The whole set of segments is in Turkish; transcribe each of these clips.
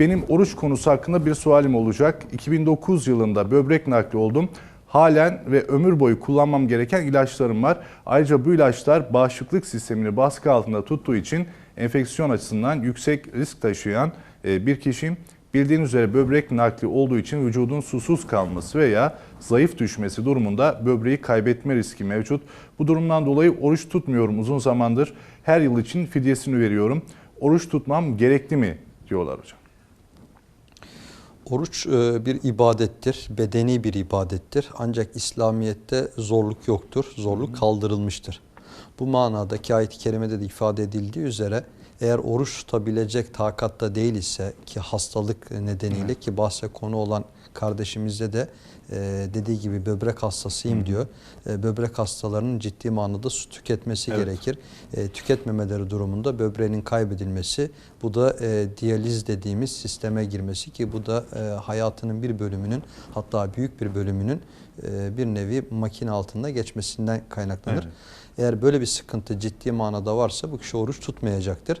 Benim oruç konusu hakkında bir sualim olacak. 2009 yılında böbrek nakli oldum. Halen ve ömür boyu kullanmam gereken ilaçlarım var. Ayrıca bu ilaçlar bağışıklık sistemini baskı altında tuttuğu için enfeksiyon açısından yüksek risk taşıyan e, bir kişiyim. Bildiğiniz üzere böbrek nakli olduğu için vücudun susuz kalması veya zayıf düşmesi durumunda böbreği kaybetme riski mevcut. Bu durumdan dolayı oruç tutmuyorum uzun zamandır. Her yıl için fidyesini veriyorum. Oruç tutmam gerekli mi diyorlar hocam. Oruç e, bir ibadettir, bedeni bir ibadettir. Ancak İslamiyet'te zorluk yoktur, zorluk kaldırılmıştır. Bu manadaki ayet-i kerimede de ifade edildiği üzere eğer oruç tutabilecek takatta değil ise ki hastalık nedeniyle ki bahse konu olan kardeşimizde de e, dediği gibi böbrek hastasıyım diyor. E, böbrek hastalarının ciddi manada su tüketmesi Evet. gerekir. E, tüketmemeleri durumunda böbreğinin kaybedilmesi bu da e, diyaliz dediğimiz sisteme girmesi ki bu da e, hayatının bir bölümünün hatta büyük bir bölümünün e, bir nevi makine altında geçmesinden kaynaklanır. Evet. Eğer böyle bir sıkıntı ciddi manada varsa bu kişi oruç tutmayacaktır.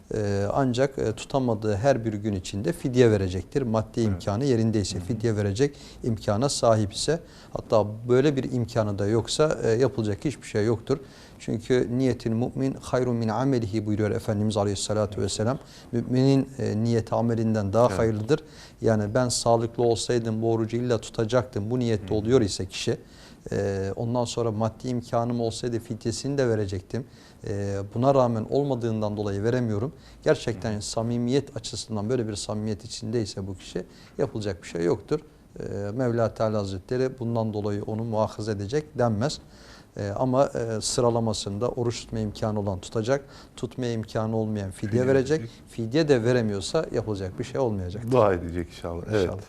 ancak e, tutamadığı her bir gün içinde fidye verecektir. Maddi imkanı yerindeyse fidye verecek imkana sahip ise hatta böyle bir imkanı da yoksa e, yapılacak hiçbir şey yoktur. Çünkü niyetin mümin hayrun min amelihi buyuruyor Efendimiz Aleyhisselatü Vesselam. Müminin e, niyeti amelinden daha Evet. hayırlıdır. Yani ben sağlıklı olsaydım bu orucu illa tutacaktım. Bu niyette oluyor ise kişi ee, ondan sonra maddi imkanım olsaydı fidyesini de verecektim. Ee, buna rağmen olmadığından dolayı veremiyorum. Gerçekten samimiyet açısından böyle bir samimiyet içindeyse bu kişi yapılacak bir şey yoktur. Ee, Mevla Teala Hazretleri bundan dolayı onu muhafaza edecek denmez. Ee, ama e, sıralamasında oruç tutma imkanı olan tutacak, tutma imkanı olmayan fidye, Fidye verecek. verecek. Fidye de veremiyorsa yapılacak bir şey olmayacak. Dua edecek inşallah. Evet. İnşallah.